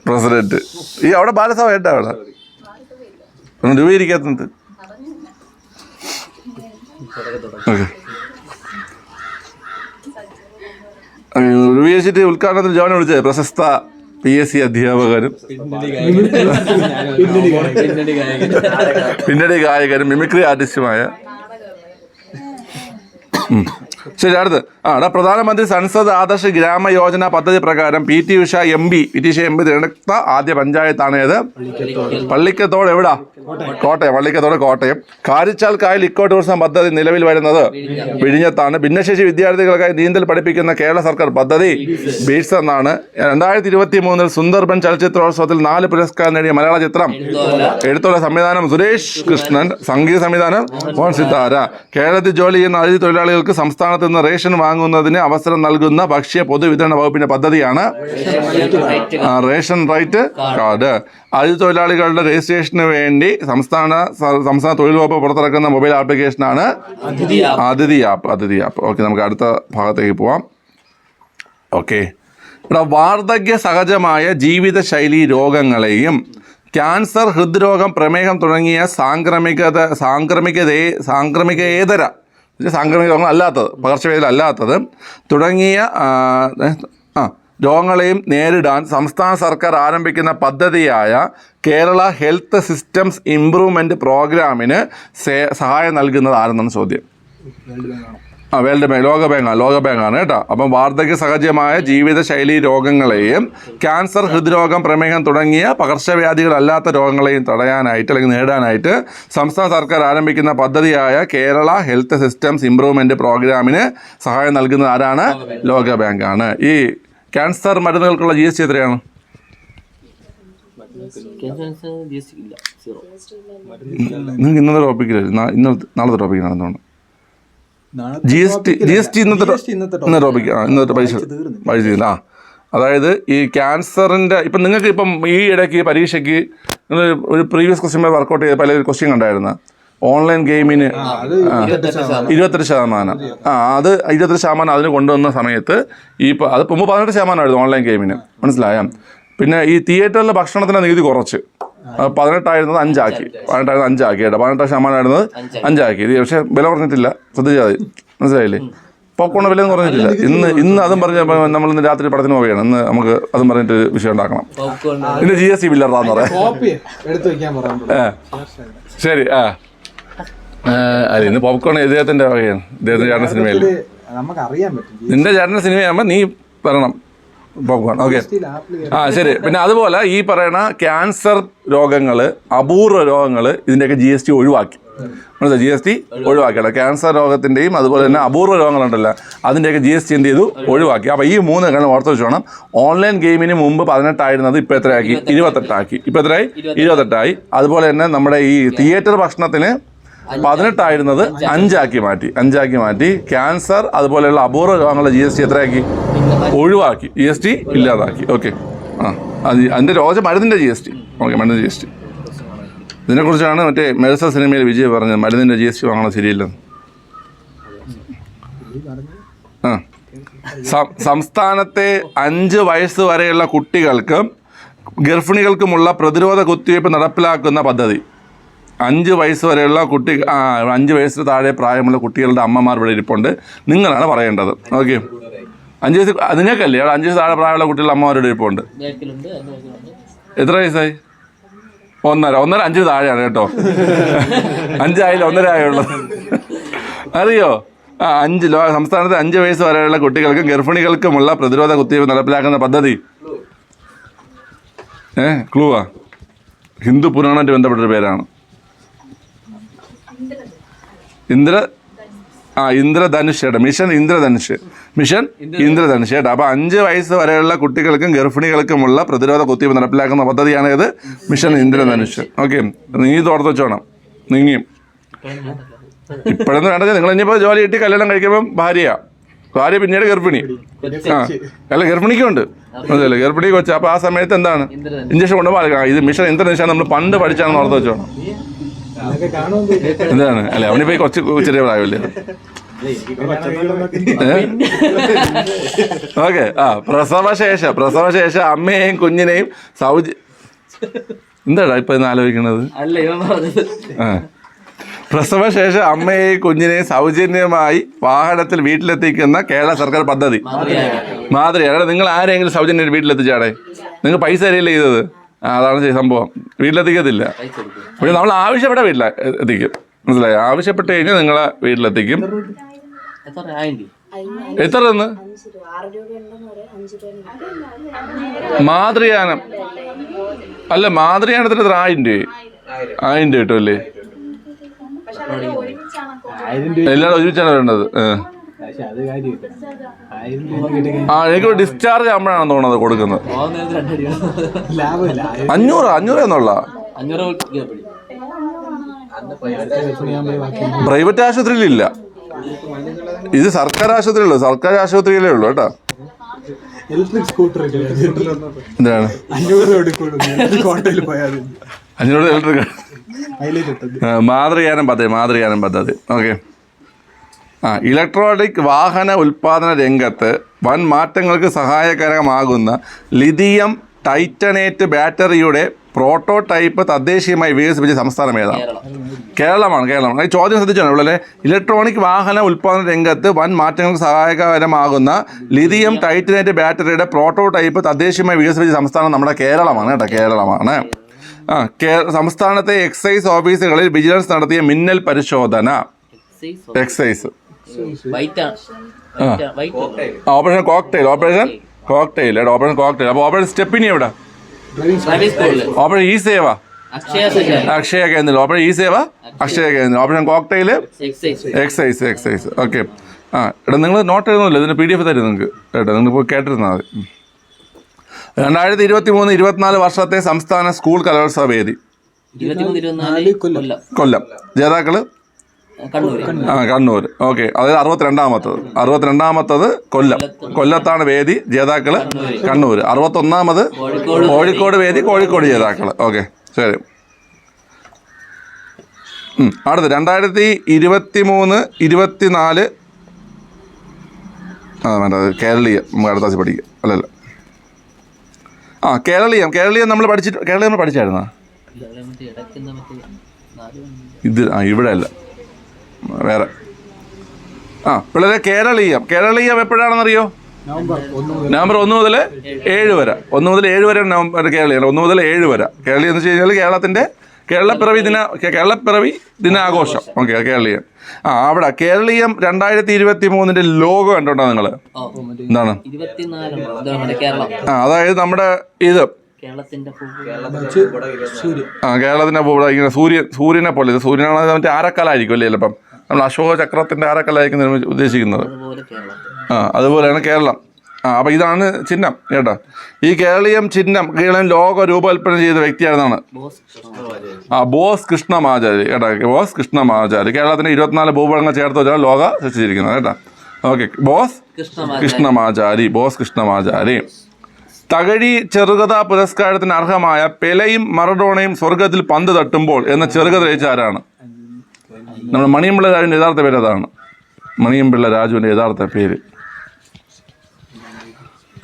പ്രസിഡന്റ്. ഈ അവിടെ ബാലസഭ ഹെഡ് അവിടെ? ഒന്ന് രൂപീകരിക്കാത്തത്. രൂപീകരിച്ചിട്ട് ഉദ്ഘാടനത്തിന് ജോനെ വിളിച്ചത് പ്രശസ്ത പി എസ് സി അധ്യാപകരും പിന്നണി ഗായകനും മിമിക്രി ആർട്ടിസ്റ്റുമായ. ശരി അടുത്ത്. ആ അവിടെ പ്രധാനമന്ത്രി സൻസദ് ആദർശ് ഗ്രാമ യോജന പദ്ധതി പ്രകാരം P T Usha M P P T Usha M P തിരഞ്ഞെടുത്ത ആദ്യ പഞ്ചായത്താണ് ഏത്? പള്ളിക്കത്തോട്. എവിടാ? കോട്ടയം. പള്ളിക്കത്തോട് കോട്ടയം. കാരിച്ചാൽ കായൽ ഇക്കോ ടൂറിസം പദ്ധതി നിലവിൽ വരുന്നത് വിഴിഞ്ഞത്താണ്. ഭിന്നശേഷി വിദ്യാർത്ഥികൾക്കായി നീന്തൽ പഠിപ്പിക്കുന്ന കേരള സർക്കാർ പദ്ധതി ബീഡ്സ് എന്നാണ്. രണ്ടായിരത്തി ഇരുപത്തി മൂന്നിൽ സുന്ദർബൻ ചലച്ചിത്രോത്സവത്തിൽ നാല് പുരസ്കാരം നേടിയ മലയാള ചിത്രം എഴുത്തുള്ള സംവിധാനം സുരേഷ് കൃഷ്ണൻ സംഗീത സംവിധാനം മോഹൻ സിത്താര കേരളത്തിൽ ജോലി ചെയ്യുന്ന അതിഥി തൊഴിലാളികൾക്ക് സംസ്ഥാനത്ത് നിന്ന് റേഷൻ വാങ്ങുന്നതിന് അവസരം നൽകുന്ന ഭക്ഷ്യ പൊതുവിതരണ വകുപ്പിന്റെ പദ്ധതിയാണ് റേഷൻ റൈറ്റ് കാർഡ്. അതിഥി തൊഴിലാളികളുടെ രജിസ്ട്രേഷന് വേണ്ടി സംസ്ഥാന സംസ്ഥാന തൊഴിൽ വകുപ്പ് പുറത്തിറക്കുന്ന മൊബൈൽ ആപ്ലിക്കേഷനാണ് അതിഥി ആപ്പ് അതിഥി ആപ്പ്. ഓക്കെ നമുക്ക് അടുത്ത ഭാഗത്തേക്ക് പോവാം. ഓക്കെ. ഇവിടെ വാർദ്ധക്യ സഹജമായ ജീവിതശൈലി രോഗങ്ങളെയും ക്യാൻസർ ഹൃദ്രോഗം പ്രമേഹം തുടങ്ങിയ സാംക്രമികത സാംക്രമികതയെ സാംക്രമികേതര സാംക്രമിക രോഗങ്ങൾ അല്ലാത്തത് പകർച്ചവ്യാധി അല്ലാത്തത് തുടങ്ങിയ ആ, രോഗങ്ങളെയും നേരിടാൻ സംസ്ഥാന സർക്കാർ ആരംഭിക്കുന്ന പദ്ധതിയായ കേരള ഹെൽത്ത് സിസ്റ്റംസ് ഇംപ്രൂവ്മെന്റ് പ്രോഗ്രാമിന് സഹായം നൽകുന്നത് ആരെന്നാണ് ചോദ്യം ആ വേൾഡ് ബാങ്ക് ലോക ബാങ്കാണ് ലോക ബാങ്കാണ് കേട്ടോ. അപ്പം വാർദ്ധക്യ സഹജമായ ജീവിതശൈലി രോഗങ്ങളെയും ക്യാൻസർ ഹൃദ്രോഗം പ്രമേഹം തുടങ്ങിയ പകർച്ചവ്യാധികളല്ലാത്ത രോഗങ്ങളെയും തടയാനായിട്ട് അല്ലെങ്കിൽ നേടാനായിട്ട് സംസ്ഥാന സർക്കാർ ആരംഭിക്കുന്ന പദ്ധതിയായ കേരള ഹെൽത്ത് സിസ്റ്റംസ് ഇംപ്രൂവ്മെന്റ് പ്രോഗ്രാമിന് സഹായം നൽകുന്നത് ആരാണ്? ലോക ബാങ്കാണ് ഈ ക്യാൻസർ മരുന്നുകൾക്കുള്ള ജി എസ് ടി എത്രയാണ്? നിങ്ങൾക്ക് ഇന്നത്തെ ടോപ്പിക്കില്ല ഇന്നത്തെ നാളത്തെ തോന്നുന്നു. G S T G S T ഇന്നത്തെ ഇന്നത്തെ ടോപ്പിക് ആ ഇന്നത്തെ പരീക്ഷ പൈസ ആ അതായത് ഈ ക്യാൻസറിന്റെ ഇപ്പം നിങ്ങൾക്ക് ഇപ്പം ഈ ഇടയ്ക്ക് പരീക്ഷയ്ക്ക് നിങ്ങൾ ഒരു പ്രീവിയസ് ക്വസ്റ്റ്യൻ വർക്കൗട്ട് ചെയ്ത പല ക്വസ്റ്റ്യൻ കണ്ടായിരുന്നു. ഓൺലൈൻ ഗെയിമിന് ഇരുപത്തെട്ട് ശതമാനം. ആ അത് ഇരുപത്തെട്ട് ശതമാനം അതിന് കൊണ്ടുവന്ന സമയത്ത് ഈ അത് മുമ്പ് പതിനെട്ട് ശതമാനമായിരുന്നു ഓൺലൈൻ ഗെയിമിന്. മനസ്സിലായ? പിന്നെ ഈ തിയേറ്ററിലെ ഭക്ഷണത്തിന്റെ നികുതി കുറച്ച്. പതിനെട്ടായിരുന്നത് അഞ്ചാക്കി. പതിനെട്ടായിരുന്നത് അഞ്ചാക്കി കേട്ടോ. പതിനെട്ട് ശതമാനമായിരുന്നത് അഞ്ചാക്കി. ഇത് പക്ഷേ വില കുറഞ്ഞിട്ടില്ല. ശ്രദ്ധിച്ചാൽ മനസ്സിലായില്ലേ? പോപ്കോണിന് വില എന്ന് പറഞ്ഞിട്ടില്ല ഇന്ന് ഇന്ന് അതും പറഞ്ഞ നമ്മൾ ഇന്ന് രാത്രി പടത്തിന് പോവുകയാണ്. ഇന്ന് നമുക്ക് അതും പറഞ്ഞിട്ട് വിഷയം ഉണ്ടാക്കണം. ഇന്ന് ജി എസ് ടി ബില്ലറാന്ന് പറയാം. കോപ്പി എടുത്തു വെക്കാൻ പറയാൻ ശരി ആ. ആ, അല്ല ഇന്ന് പോപ്കോൺ ഇദ്ദേഹത്തിന്റെ വകയാണ്. ഇദ്ദേഹത്തിന്റെ ചേട്ടന്റെ സിനിമയിൽ. നമുക്ക് അറിയാൻ പറ്റും. നിന്റെ ചേട്ടന്റെ സിനിമയാകുമ്പോൾ നീ പറയണം പോപ്കോൺ ഓക്കെ ആ ശരി. പിന്നെ അതുപോലെ ഈ പറയുന്ന ക്യാൻസർ രോഗങ്ങൾ അപൂർവ രോഗങ്ങൾ ഇതിന്റെയൊക്കെ ജി എസ് ടി ഒഴിവാക്കി. മനസ്സിലായി? ജി എസ് ടി ഒഴിവാക്കിയല്ലോ ക്യാൻസർ രോഗത്തിന്റെയും അതുപോലെ തന്നെ അപൂർവ രോഗങ്ങളുണ്ടല്ലോ. അതിന്റെയൊക്കെ ജി എസ് ടി എന്ത് ചെയ്തു? ഒഴിവാക്കി. അപ്പോൾ ഈ മൂന്ന് കാരണം ഓർത്ത് വെച്ച് വേണം ഓൺലൈൻ ഗെയിമിന് മുമ്പ് പതിനെട്ടായിരുന്നത് ഇപ്പോൾ എത്രയാക്കി? ഇരുപത്തെട്ടാക്കി. ഇപ്പോൾ എത്രയായി? ഇരുപത്തെട്ടായി അതുപോലെ തന്നെ നമ്മുടെ ഈ തിയേറ്റർ ഭക്ഷണത്തിന് പതിനെട്ടായിരുന്നത് അഞ്ചാക്കി മാറ്റി അഞ്ചാക്കി മാറ്റി. ക്യാൻസർ അതുപോലെയുള്ള അപൂർവ രോഗങ്ങളുടെ ജി എസ് ടി എത്രയാക്കി ഒഴിവാക്കി. ജി എസ് ടി ഇല്ലാതാക്കി. ഓക്കെ ആ അത് അതിന്റെ രോജ മരുന്നിന്റെ ജി എസ് ടി ഓക്കെ മരുന്നിന്റെ ജി എസ് ടി ഇതിനെക്കുറിച്ചാണ് മറ്റേ മെഴ്സ സിനിമയിൽ വിജയ് പറഞ്ഞത്. മരുന്നിന്റെ ജി എസ് ടി വാങ്ങണം ശരിയില്ലെന്ന്. ആ. സംസ്ഥാനത്തെ അഞ്ച് വയസ്സ് വരെയുള്ള കുട്ടികൾക്കും ഗർഭിണികൾക്കുമുള്ള പ്രതിരോധ കുത്തിവയ്പ് നടപ്പിലാക്കുന്ന പദ്ധതി. അഞ്ച് വയസ്സ് വരെയുള്ള കുട്ടി അഞ്ച് വയസ്സിന് താഴെ പ്രായമുള്ള കുട്ടികളുടെ അമ്മമാർ ഇവിടെ ഇരിപ്പുണ്ട്. നിങ്ങളാണ് പറയേണ്ടത്. ഓക്കെ. അഞ്ച് വയസ്സ് അതിനേക്കല്ലേ നിങ്ങൾക്കല്ലേ? അഞ്ച് വയസ്സ് താഴെ പ്രായമുള്ള കുട്ടികളുടെ അമ്മമാരുടെ ഇരിപ്പുണ്ട്. എത്ര വയസ്സായി? ഒന്നര ഒന്നര അഞ്ച് താഴെയാണ് കേട്ടോ. അഞ്ചായില്ല ഒന്നര ആയുള്ളൂ. അറിയോ? ആ അഞ്ച് ലോ സംസ്ഥാനത്ത് അഞ്ച് വയസ്സ് വരെയുള്ള കുട്ടികൾക്കും ഗർഭിണികൾക്കുമുള്ള പ്രതിരോധ കുത്തിവെപ്പ് നടപ്പിലാക്കുന്ന പദ്ധതി. ഏ ക്ലൂവാ ഹിന്ദു പുരാണമായിട്ട് ബന്ധപ്പെട്ടൊരു പേരാണ്. ഇന്ദ്ര ആ ഇന്ദ്രധനുഷ് ഏട്ടാ മിഷൻ ഇന്ദ്രധനുഷ്. മിഷൻ ഇന്ദ്രധനുഷ്. ഏട്ടാ അപ്പോൾ അഞ്ച് വയസ്സ് വരെയുള്ള കുട്ടികൾക്കും ഗർഭിണികൾക്കുമുള്ള പ്രതിരോധ കുത്തിവയ്പ്പ് നടപ്പിലാക്കുന്ന പദ്ധതിയാണ് ഇത്. മിഷൻ ഇന്ദ്രധനുഷ്. ഓക്കെ. നീ തോർത്ത് വെച്ചോണം. നീങ്ങിയും. ഇപ്പോഴൊന്നും വേണ്ടത് നിങ്ങൾ ഇനിയിപ്പോൾ ജോലി കിട്ടി കല്യാണം കഴിക്കുമ്പം ഭാര്യ. ഭാര്യ പിന്നീട് ഗർഭിണി. ആ അല്ല ഗർഭിണിക്കുണ്ട്. അതല്ലേ ഗർഭിണി കൊച്ചു. അപ്പോൾ ആ സമയത്ത് എന്താണ്? ഇഞ്ചക്ഷൻ കൊണ്ടുപോകാം ഇത് മിഷൻ ഇന്ദ്രധനുഷാണ് നമ്മൾ പണ്ട് പഠിച്ചാണെന്ന് ഓർത്ത് വെച്ചോണം. എന്താണ്? അല്ലെ അവനിപ്പോ കുറച്ച് ചെറിയ പ്രായമല്ലേ? ഓക്കെ ആ പ്രസവശേഷം പ്രസവശേഷം അമ്മയെയും കുഞ്ഞിനെയും സൗജ എന്താടാ ഇപ്പൊ ഇന്ന് ആലോചിക്കണത് പ്രസവശേഷം അമ്മയെയും കുഞ്ഞിനെയും സൗജന്യമായി വാഹനത്തിൽ വീട്ടിലെത്തിക്കുന്ന കേരള സർക്കാർ പദ്ധതി. മാതൃകയാണ് നിങ്ങൾ ആരെങ്കിലും സൗജന്യം വീട്ടിലെത്തിച്ചാടേ? നിങ്ങൾ പൈസ തരില്ലേ ചെയ്തത്? അതാണ് സംഭവം. വീട്ടിലെത്തിക്കത്തില്ല. പക്ഷെ നമ്മൾ ആവശ്യപ്പെട്ട വീട്ടിൽ എത്തിക്കും. മനസ്സിലായി? ആവശ്യപ്പെട്ട് കഴിഞ്ഞാൽ നിങ്ങളെ വീട്ടിലെത്തിക്കും. എത്ര തന്ന് മാതൃയാനം. അല്ല മാതൃയാനത്തിന് എത്ര? ആയിരം രൂപ. ആയിരം രൂപ കിട്ടുമല്ലേ എല്ലാവരും ഒരുമിച്ചാണ് വേണ്ടത് ഏ. പക്ഷെ അത് കാര്യമില്ല. ആയിരം രൂപ കിട്ടി ആ എനിക്ക് ഡിസ്ചാർജ് ആകുമ്പോഴാണ് തോന്നുന്നത് കൊടുക്കുന്നത്. പോകുന്ന നേരത്ത് രണ്ടടി ലാഭമില്ല ആയിരം അഞ്ഞൂറ് അഞ്ഞൂറ് എന്നുള്ള. അഞ്ഞൂറ് പോയി അടുത്ത ബാക്കി പ്രൈവറ്റ് ആശുപത്രിയിലില്ല ഇത് സർക്കാർ ആശുപത്രിയുള്ളൂ സർക്കാർ ആശുപത്രിയിലേ ഉള്ളൂ കേട്ടോ. ഇലക്ട്രിക് സ്കൂട്ടർ എന്താണ് അഞ്ഞൂറ് രൂപ കോട്ടയിൽ പോയാൽ മതി. അഞ്ഞൂറ് ഇലക്ട്രിക് മൈലേജ് കിട്ടും. മാതൃയാനം പദ്ധതി മാതൃയാനം പദ്ധതി. ഓക്കെ ആ ഇലക്ട്രോണിക് വാഹന ഉൽപ്പാദന രംഗത്ത് വൻ മാറ്റങ്ങൾക്ക് സഹായകരമാകുന്ന ലിഥിയം ടൈറ്റനേറ്റ് ബാറ്ററിയുടെ പ്രോട്ടോടൈപ്പ് തദ്ദേശീയമായി വികസിപ്പിച്ച സംസ്ഥാനം ഏതാണ്? കേരളമാണ് കേരളമാണ്. ഈ ചോദ്യം ശ്രദ്ധിച്ചാണ്. ഇവിടെ ഇലക്ട്രോണിക് വാഹന ഉൽപ്പാദന രംഗത്ത് വൻ മാറ്റങ്ങൾക്ക് സഹായകരമാകുന്ന ലിഥിയം ടൈറ്റനേറ്റ് ബാറ്ററിയുടെ പ്രോട്ടോടൈപ്പ് തദ്ദേശീയമായി വികസിപ്പിച്ച സംസ്ഥാനം നമ്മുടെ കേരളമാണ് കേട്ടോ കേരളമാണ്. ആ കേ സംസ്ഥാനത്തെ എക്സൈസ് ഓഫീസുകളിൽ വിജിലൻസ് നടത്തിയ മിന്നൽ പരിശോധന. Excise white. White. Operation cocktail operation cocktail എടാ ഓപ്പറേഷൻ കോക്ടെയിൽ അപ്പോൾ ഓപ്പറേഷൻ സ്റ്റെപ്പിനി എവിടെ? ഓപ്പറേഷൻ ഈ സേവ അക്ഷയ കേന്ദ്രം. ഓപ്പറേഷൻ ഈ സേവ അക്ഷയ. കേന്ദ്രം. Operation cocktail excise excise okay ആ എടാ നിങ്ങൾ നോട്ട് എഴുതുന്നില്ല? ഇതിന് പി ഡി എഫ് തരും നിങ്ങൾക്ക് കേട്ടോ നിങ്ങൾ പോയി കേട്ടിരുന്നാൽ മതി. രണ്ടായിരത്തി ഇരുപത്തി മൂന്ന് ഇരുപത്തിനാല് വർഷത്തെ സംസ്ഥാന സ്കൂൾ കലോത്സവ വേദി. കൊല്ലം. കൊല്ലം. ജേതാക്കൾ? ആ കണ്ണൂർ ഓക്കെ. അതായത് അറുപത്തിരണ്ടാമത്തത്. അറുപത്തിരണ്ടാമത്തത് കൊല്ലം. കൊല്ലത്താണ് വേദി ജേതാക്കൾ കണ്ണൂർ അറുപത്തൊന്നാമത് കോഴിക്കോട് വേദി. കോഴിക്കോട് ജേതാക്കൾ. ഓക്കെ. ശരി. അടുത്ത രണ്ടായിരത്തി ഇരുപത്തി മൂന്ന് ഇരുപത്തിനാല്. ആ വേണ്ട. കേരളീയ. നമുക്ക് അടുത്ത പഠിക്കുക അല്ലല്ല ആ കേരളീയം. കേരളീയം നമ്മൾ പഠിച്ചിട്ട് കേരളീയം നമ്മൾ പഠിച്ചായിരുന്നോ? ഇത് ആ ഇവിടെ അല്ല വേറെ. ആ പിള്ളേരെ കേരളീയം കേരളീയം എപ്പോഴാണെന്നറിയോ നവംബർ ഒന്ന് മുതൽ നവംബർ ഒന്ന് മുതൽ ഏഴ് വരെ. ഒന്ന് മുതൽ ഏഴ് വരെ നവംബർ കേരളീയം ഒന്ന് മുതൽ ഏഴ് വരെ. കേരളീയം എന്ന് വെച്ച് കഴിഞ്ഞാൽ കേരളത്തിന്റെ കേരളപ്പിറവി ദിന കേരളപ്പിറവി ദിനാഘോഷം. ഓക്കെ കേരളീയം ആ അവിടെ കേരളീയം രണ്ടായിരത്തി ഇരുപത്തി മൂന്നിന്റെ ലോഗോ കണ്ടോണ്ടോ നിങ്ങൾ ഓ എന്താണ്? ആ അതായത് നമ്മുടെ ഇത്. ആ കേരളത്തിന്റെ ഇങ്ങനെ സൂര്യൻ സൂര്യനെ പോലെ. ഇത് സൂര്യനാണെങ്കിൽ മറ്റേ ആരക്കാലായിരിക്കും അല്ലേ ചിലപ്പം? നമ്മൾ അശോക ചക്രത്തിന്റെ ആരക്കലായിരിക്കും ഉദ്ദേശിക്കുന്നത്? ആ അതുപോലെയാണ് കേരളം. ആ അപ്പോൾ ഇതാണ് ചിഹ്നം കേട്ടോ. ഈ കേരളീയം ചിഹ്നം കേരളം ലോക രൂപകൽപ്പന ചെയ്ത വ്യക്തിയായിരുന്നാണ് ആ ബോസ് കൃഷ്ണമാചാരി കേട്ടോ. ബോസ് കൃഷ്ണമാചാരി കേരളത്തിന്റെ ഇരുപത്തിനാല് ഭൂപടങ്ങൾ ചേർത്ത് വെച്ചാണ് ലോക സൃഷ്ടിച്ചിരിക്കുന്നത് കേട്ടോ. ഓക്കെ ബോസ് കൃഷ്ണമാചാരി ബോസ് കൃഷ്ണമാചാരി. തകഴി ചെറുകഥാ പുരസ്കാരത്തിന് അർഹമായ പെലയും മറഡോണയും സ്വർഗത്തിൽ പന്ത് തട്ടുമ്പോൾ എന്ന ചെറുകഥ രചിച്ച ആരാണ്? നമ്മുടെ മണിയമ്പിള്ള രാജുവിന്റെ യഥാർത്ഥ പേര് അതാണ്. മണിയമ്പിള്ള രാജുവിന്റെ യഥാർത്ഥ പേര്.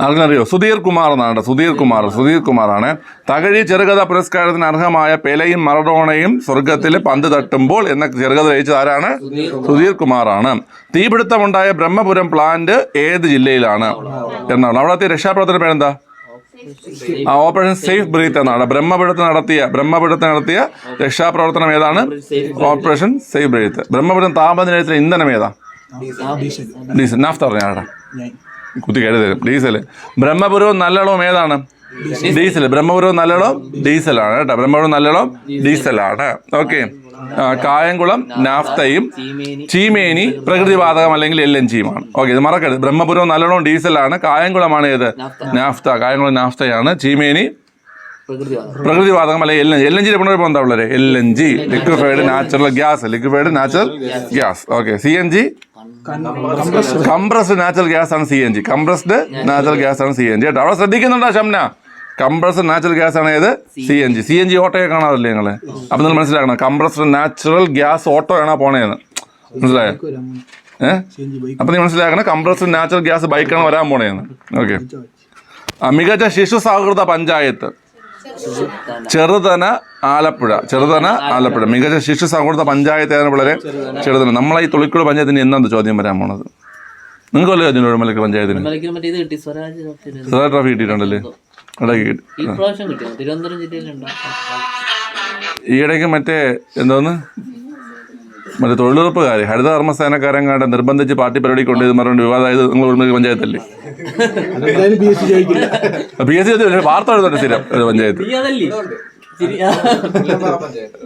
ആർക്കറിയോ സുധീർ കുമാർ എന്നാണ്. സുധീർ കുമാർ. സുധീർ കുമാറാണ്. തകഴി ചെറുകഥ പുരസ്കാരത്തിന് അർഹമായ പെലയും മറഡോണയും സ്വർഗത്തിൽ പന്ത് തട്ടുമ്പോൾ എന്ന ചെറുകഥ രചിച്ചത് ആരാണ്? സുധീർ കുമാറാണ്. തീപിടുത്തമുണ്ടായ ബ്രഹ്മപുരം പ്ലാന്റ് ഏത് ജില്ലയിലാണ്? എറണാകുളം അവിടത്തെ രക്ഷാപ്രവർത്തന പേരെന്താ? ആ ഓപ്പറേഷൻ സേഫ് ബ്രീത്ത് എന്നാണ്. ബ്രഹ്മപുരത്ത് നടത്തിയ ബ്രഹ്മപുരത്ത് നടത്തിയ രക്ഷാപ്രവർത്തനം ഏതാണ്? Operation safe breathe. ബ്രഹ്മപുരം താപനിലയത്തിലെ ഇന്ധനം ഏതാ? ഡീസൽ. നാഫ്ത പറഞ്ഞാടാ കുത്തി കയറി തരും ഡീസൽ ബ്രഹ്മപുരവും നല്ലളവും ഏതാണ്? ഡീസൽ. ബ്രഹ്മപുരം നല്ലോണം ഡീസലാണ് കേട്ടോ. ബ്രഹ്മപുരം നല്ലോണം ഡീസലാണ്. ഓക്കെ. കായംകുളം നാഫ്തയും ചീമേനി പ്രകൃതി പ്രകൃതിവാതകം അല്ലെങ്കിൽ എൽ എൻ ജിയുമാണ്. ഓക്കെ ഇത് മറക്കരുത്. ബ്രഹ്മപുരം നല്ലോണം ഡീസലാണ്. കായംകുളമാണ് ഏത്? നാഫ്ത. കായംകുളം നാഫ്തയാണ്. ചീമേനി പ്രകൃതിവാതകം അല്ലെ L N G. L N ജിയുടെ പുനർപ്പം എന്താ ഉള്ളത്? L N G. Liquefied natural gas. Liquefied natural gas. Okay C N G? Compressed natural gas ആണ് C N G. Compressed natural gas ആണ് സി എൻ ജി. കേട്ടോ. അവിടെ ശ്രദ്ധിക്കുന്നുണ്ടോ ഷംന? കംപ്രസ്ഡ് നാച്ചുറൽ ഗ്യാസ് ആണ് ഏത്? C N G. C N G. ഓട്ടോയെ കാണാറില്ലേ നിങ്ങൾ അപ്പം നിങ്ങൾ മനസ്സിലാക്കണം കംപ്രസ്ഡ് നാച്ചുറൽ ഗ്യാസ് ഓട്ടോ ആണോ പോണേന്ന്. മനസ്സിലായോ? ഏഹ് അപ്പം നീ മനസ്സിലാക്കണം കംപ്രസ്ഡ് നാച്ചുറൽ ഗ്യാസ് ബൈക്കാണ് വരാൻ പോണേന്ന്. ഓക്കെ. മികച്ച ശിശു സൗഹൃദ പഞ്ചായത്ത്. ചെറുതന ആലപ്പുഴ ചെറുതന ആലപ്പുഴ. മികച്ച ശിശു സൗഹൃദ പഞ്ചായത്ത് ഏതാണ് വളരെ ചെറുതന. നമ്മളെ ഈ തുളിക്കുട് പഞ്ചായത്തിന് എന്താണ് ചോദ്യം വരാൻ പോണത്? നിങ്ങൾക്ക് വല്ലതും ചോദ്യം ഉടുമലക്ക് പഞ്ചായത്തിന്? സ്വരാജ് ട്രോഫി കിട്ടിയിട്ടുണ്ടല്ലേ? ഈയിടയ്ക്ക് മറ്റേ എന്തോന്ന്? മറ്റേ തൊഴിലുറപ്പുകാർ ഹരിത കർമ്മസേനക്കാരങ്ങാണ്ട് നിർബന്ധിച്ച് പാർട്ടി പരിപാടി കൊണ്ട് ഇത് മറുപടി വിവാദമായത് നിങ്ങൾ പഞ്ചായത്തല്ലേ? പി എസ് സി വാർത്ത എഴുതുന്നുണ്ട് സ്ഥിരം ഒരു പഞ്ചായത്ത്.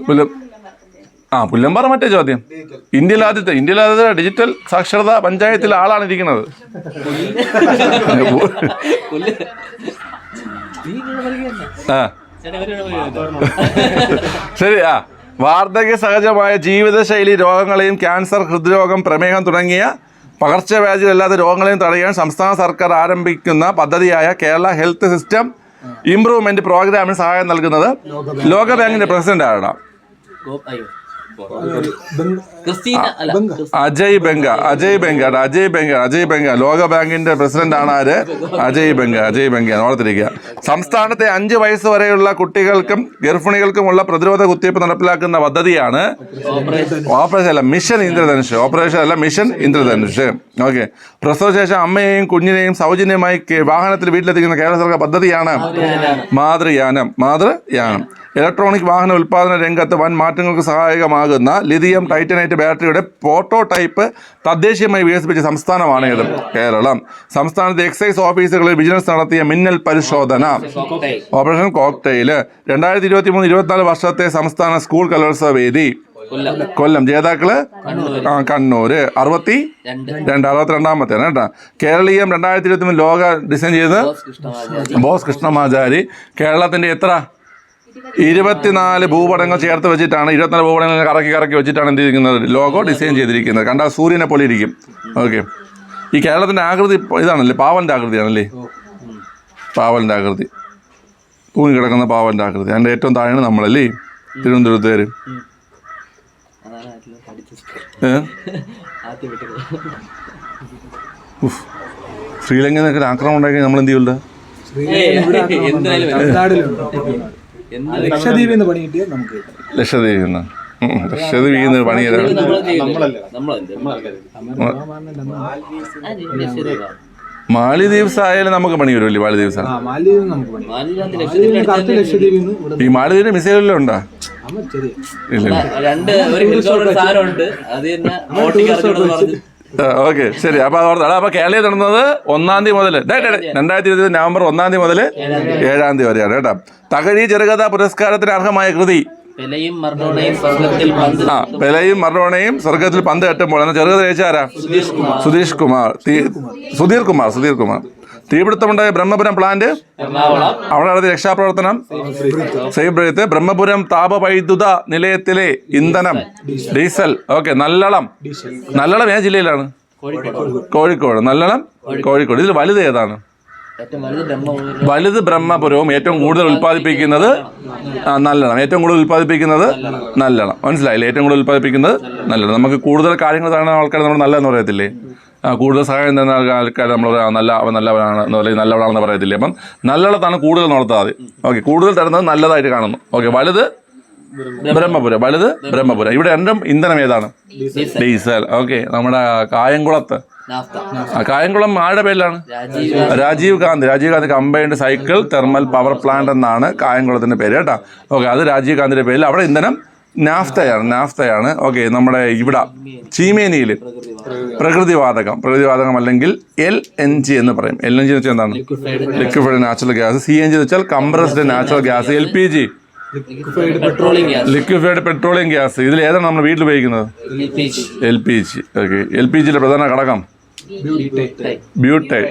പുല്ല ആ പുല്ലമ്പാറ മറ്റേ ചോദ്യം. ഇന്ത്യയിൽ ആദ്യത്തെ ഇന്ത്യയിൽ ആദ്യത്തെ ഡിജിറ്റൽ സാക്ഷരതാ പഞ്ചായത്തിലെ ആളാണ് ഇരിക്കുന്നത്. ആ. ശരി ആ. വാർദ്ധക്യ സഹജമായ ജീവിതശൈലി രോഗങ്ങളെയും ക്യാൻസർ ഹൃദ്രോഗം പ്രമേഹം തുടങ്ങിയ പകർച്ചവ്യാധികളല്ലാത്ത രോഗങ്ങളെയും തടയാൻ സംസ്ഥാന സർക്കാർ ആരംഭിക്കുന്ന പദ്ധതിയായ കേരള ഹെൽത്ത് സിസ്റ്റം ഇംപ്രൂവ്മെന്റ് പ്രോഗ്രാമിന് സഹായം നൽകുന്നത് ലോകബാങ്കിന്റെ പ്രസിഡന്റ് ആരാണ് അജയ് ബംഗ അജയ് ബംഗ അജയ് ബംഗ അജയ് ബംഗ. ലോക ബാങ്കിന്റെ പ്രസിഡന്റ് ആണ് ആര്? അജയ് ബംഗ അജയ് ബംഗ ഓർത്തിരിക്കുക. സംസ്ഥാനത്തെ അഞ്ച് വയസ്സ് വരെയുള്ള കുട്ടികൾക്കും ഗർഭിണികൾക്കുമുള്ള പ്രതിരോധ കുത്തിവയ്പ് നടപ്പിലാക്കുന്ന പദ്ധതിയാണ് ഓപ്പറേഷൻ. അല്ല മിഷൻ ഇന്ദ്രധനുഷ്. ഓപ്പറേഷൻ അല്ല മിഷൻ ഇന്ദ്രധനുഷ്. ഓക്കെ. പ്രസവശേഷം അമ്മയെയും കുഞ്ഞിനെയും സൗജന്യമായി വാഹനത്തിൽ വീട്ടിലെത്തിക്കുന്ന കേരള സർക്കാർ പദ്ധതിയാണ് മാതൃയാനം. മാതൃയാനം. ഇലക്ട്രോണിക് വാഹന ഉൽപ്പാദന രംഗത്ത് വൻ മാറ്റങ്ങൾക്ക് സഹായകമാകുന്ന ലിഥിയം ടൈറ്റനൈറ്റ് ബാറ്ററിയുടെ പ്രോട്ടോടൈപ്പ് തദ്ദേശീയമായി വികസിപ്പിച്ച സംസ്ഥാനമാണ് ഇത് കേരളം. സംസ്ഥാനത്തെ എക്സൈസ് ഓഫീസുകളിൽ വിജിലൻസ് നടത്തിയ മിന്നൽ പരിശോധന. ഓപ്പറേഷൻ കോക്ടെയിൽ രണ്ടായിരത്തി ഇരുപത്തി മൂന്ന് ഇരുപത്തിനാല് വർഷത്തെ സംസ്ഥാന സ്കൂൾ കലോത്സവ വേദി. കൊല്ലം. ജേതാക്കൾ? കണ്ണൂര്. അറുപത്തി രണ്ട് അറുപത്തിരണ്ടാമത്തെ കേട്ടോ. കേരളീയം രണ്ടായിരത്തി ഇരുപത്തി മൂന്ന് ലോക ഡിസൈൻ ചെയ്ത് ബോസ് കൃഷ്ണമാചാരി. കേരളത്തിന്റെ എത്ര ഇരുപത്തിനാല് ഭൂപടങ്ങൾ ചേർത്ത് വെച്ചിട്ടാണ് ഇരുപത്തിനാല് ഭൂപടങ്ങൾ കറക്കി കറക്കി വെച്ചിട്ടാണ് എന്ത് ചെയ്യുന്നത് ലോഗോ ഡിസൈൻ ചെയ്തിരിക്കുന്നത്. കണ്ടാൽ സൂര്യനെ പോലെ ഇരിക്കും. ഓക്കെ. ഈ കേരളത്തിന്റെ ആകൃതി ഇതാണല്ലേ? പാവലിന്റെ ആകൃതിയാണല്ലേ? പാവലിന്റെ ആകൃതി. തൂങ്ങി കിടക്കുന്ന പാവലിന്റെ ആകൃതി. അതിന്റെ ഏറ്റവും താഴെയാണ് നമ്മളല്ലേ? തിരുവനന്തപുരത്തേര് ഉഫ്. ശ്രീലങ്കയിൽ നിന്നൊക്കെ ആക്രമണം ഉണ്ടാക്കി. നമ്മൾ എന്ത് ചെയ്യില്ല ലക്ഷദ്വീപിൽ നിന്ന് പണി കിട്ടിയാൽ നമുക്ക് ലക്ഷദ്വീപിൽ നിന്ന് ലക്ഷദ്വീപിൽ നിന്ന് നമ്മൾ മാലിദ്വീപ്സ് ആയാലും നമുക്ക് പണി വരുമല്ലേ മാലിദ്വീപ്സ് പണി ഈ മാലിദ്വീപിന്റെ മിസൈലെല്ലാം ഉണ്ടാ? അമ്മ ചെറിയ. ഇല്ല രണ്ട് ഒരു ഹെലികോപ്റ്റർ സാധനം ഉണ്ട് അത് തന്നെ ഓട്ടിക്ക് ഇറങ്ങിവിടുന്ന് പറഞ്ഞു. ഓക്കെ ശരി. അപ്പൊ അതോർത്ത് അപ്പൊ കേരളീയ തുടങ്ങുന്നത് ഒന്നാം തീയതി മുതൽ രണ്ടായിരത്തി ഇരുപത് നവംബർ ഒന്നാം തീയതി മുതൽ ഏഴാം തീയതി വരെയാണ് കേട്ടോ. തകഴി ചെറുകഥാ പുരസ്കാരത്തിന് അർഹമായ കൃതി. പെലയും മർഡോണയും സ്വർഗത്തിൽ പന്ത് കെട്ടുമ്പോൾ. എന്ന ചെറുകഥ രചിച്ചാരാ സുധീഷ് കുമാർ. സുധീർ കുമാർ സുധീർ കുമാർ. തീപിടുത്തമുണ്ടായ ബ്രഹ്മപുരം പ്ലാന്റ് അവിടെ നടത്തിയ രക്ഷാപ്രവർത്തനം. സേവ് ബ്രേത്ത് ബ്രഹ്മപുരം താപവൈദ്യുത നിലയത്തിലെ ഇന്ധനം ഡീസൽ. ഓക്കെ നല്ലളം. നല്ലളം ഏത് ജില്ലയിലാണ്? കോഴിക്കോട്. നല്ലളം കോഴിക്കോട്. ഇതിൽ വലുത് ഏതാണ്? വലുത് ബ്രഹ്മപുരവും ഏറ്റവും കൂടുതൽ ഉൽപ്പാദിപ്പിക്കുന്നത് നല്ലതാണ്. നല്ലണം ഏറ്റവും കൂടുതൽ ഉൽപ്പാദിപ്പിക്കുന്നത് നല്ലണം മനസ്സിലായില്ലേ? ഏറ്റവും കൂടുതൽ ഉൽപ്പാദിപ്പിക്കുന്നത് നല്ലണം നമുക്ക് കൂടുതൽ കാര്യങ്ങൾ തരുന്ന ആൾക്കാർ നമ്മൾ നല്ലതെന്ന് പറയത്തില്ലേ? കൂടുതൽ സഹായം തന്നെ ആൾക്കാർ നമ്മൾ നല്ല അവൻ നല്ലവനാണ് എന്ന് പറയും നല്ലവനാണെന്ന് പറയത്തില്ലേ. അപ്പം നല്ലതാണ് കൂടുതൽ നടത്താതെ. ഓക്കെ കൂടുതൽ തരുന്നത് നല്ലതായിട്ട് കാണുന്നു. ഓക്കെ വലുത് ബ്രഹ്മപുരം വലുത് ബ്രഹ്മപുരം. ഇവിടെ രണ്ടും ഇന്ധനം ഏതാണ്? ഡീസൽ. ഓക്കെ നമ്മുടെ കായംകുളത്ത്. കായംകുളം ആരുടെ പേരിലാണ്? Rajeev Rajeev Gandhi. Rajeev Gandhi combined cycle thermal power plant എന്നാണ് കായംകുളത്തിന്റെ പേര് കേട്ടോ. ഓക്കെ അത് രാജീവ് ഗാന്ധിയുടെ പേരിൽ അവിടെ ഇന്ധനം നാഫ്തയാണ് നാഫ്തയാണ്. ഓക്കെ നമ്മുടെ ഇവിടെ ചീമേനിയിൽ പ്രകൃതിവാതകം പ്രകൃതിവാതകം അല്ലെങ്കിൽ എൽ എൻ ജി എന്ന് പറയും. എൽ എൻ ജി എന്ന് വെച്ചാൽ എന്താണ്? Liquefied natural gas C N G എന്ന് വെച്ചാൽ compressed natural gas L P G. Liquefied petroleum gas ഇതിൽ ഏതാണ് നമ്മൾ വീട്ടിൽ ഉപയോഗിക്കുന്നത്. L P G. Okay L P ജിയിലെ പ്രധാന ഘടകം? ബ്യൂട്ടൈൻ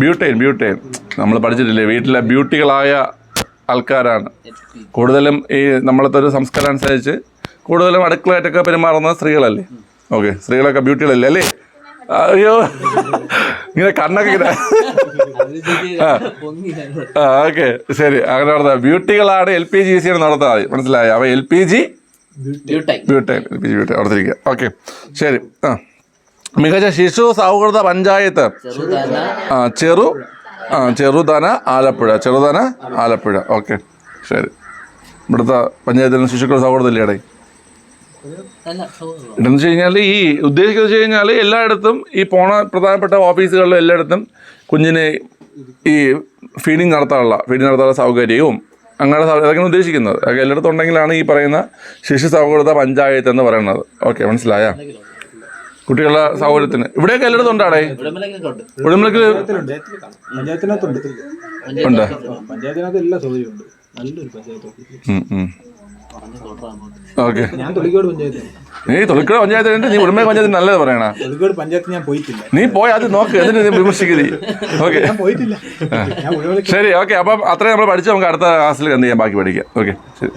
ബ്യൂട്ടൈൻ ബ്യൂട്ടൈൻ നമ്മൾ പഠിച്ചിട്ടില്ലേ? വീട്ടിലെ ബ്യൂട്ടികളായ ആൾക്കാരാണ്. കൂടുതലും ഈ നമ്മളത്തെ ഒരു സംസ്കാരം അനുസരിച്ച് കൂടുതലും അടുക്കളയായിട്ടൊക്കെ പെരുമാറുന്നത് സ്ത്രീകളല്ലേ? ഓക്കെ സ്ത്രീകളൊക്കെ ബ്യൂട്ടികളല്ലേ അല്ലേ? അയ്യോ ഇങ്ങനെ കണ്ണൊക്കെ ഇങ്ങനെ. ആ ഓക്കെ ശരി. അങ്ങനെ നടത്താം ബ്യൂട്ടികളാണ് എൽ പി ജി സി നടത്താൻ മതി മനസ്സിലായി? അവ L P G butane. L P G butane okay ശരി. ആ. മികച്ച ശിശു സൗഹൃദ പഞ്ചായത്ത്. ആ ചെറു ആ ചെറുതന ആലപ്പുഴ ചെറുതന ആലപ്പുഴ. ഓക്കെ ശരി. ഇവിടുത്തെ പഞ്ചായത്തിന് ശിശുക്കൾ സൗഹൃദമില്ലേ ഇടയിൽ ഇതെന്ന് വെച്ച് കഴിഞ്ഞാൽ ഈ ഉദ്ദേശിക്കുന്നത് വെച്ച് കഴിഞ്ഞാൽ എല്ലായിടത്തും ഈ പോണ പ്രധാനപ്പെട്ട ഓഫീസുകളിലും എല്ലായിടത്തും കുഞ്ഞിനെ ഈ ഫീഡിങ് നടത്താനുള്ള ഫീഡിങ് നടത്താനുള്ള സൗകര്യവും അങ്ങനെ അതൊക്കെയാണ് ഉദ്ദേശിക്കുന്നത്. അതൊക്കെ എല്ലായിടത്തും ഉണ്ടെങ്കിലാണ് ഈ പറയുന്ന ശിശു സൗഹൃദ പഞ്ചായത്ത് എന്ന് പറയുന്നത്. ഓക്കെ മനസ്സിലായ? കുട്ടികളുടെ സൗകര്യത്തിന്. ഇവിടെയൊക്കെ എല്ലായിടത്തും ഉണ്ടാടേ ഉടമലൊക്കെ ഉണ്ട്. ഓക്കെ. നീ തൊളിക്കട പഞ്ചായത്ത് നീ ഉടുമ്പ പഞ്ചായത്ത് നല്ലത് പറയണ. നീ പോയി അത് നോക്ക്. എന്നിട്ട് നീ വിമർശിക്കുന്നത് ഓക്കെ. ശരി ഓക്കെ. അപ്പം അത്രയും നമ്മൾ പഠിച്ച് നമുക്ക് അടുത്ത ക്ലാസ്സിൽ എന്ത് ചെയ്യാം? ബാക്കി പഠിക്കാം. ഓക്കെ. ശരി.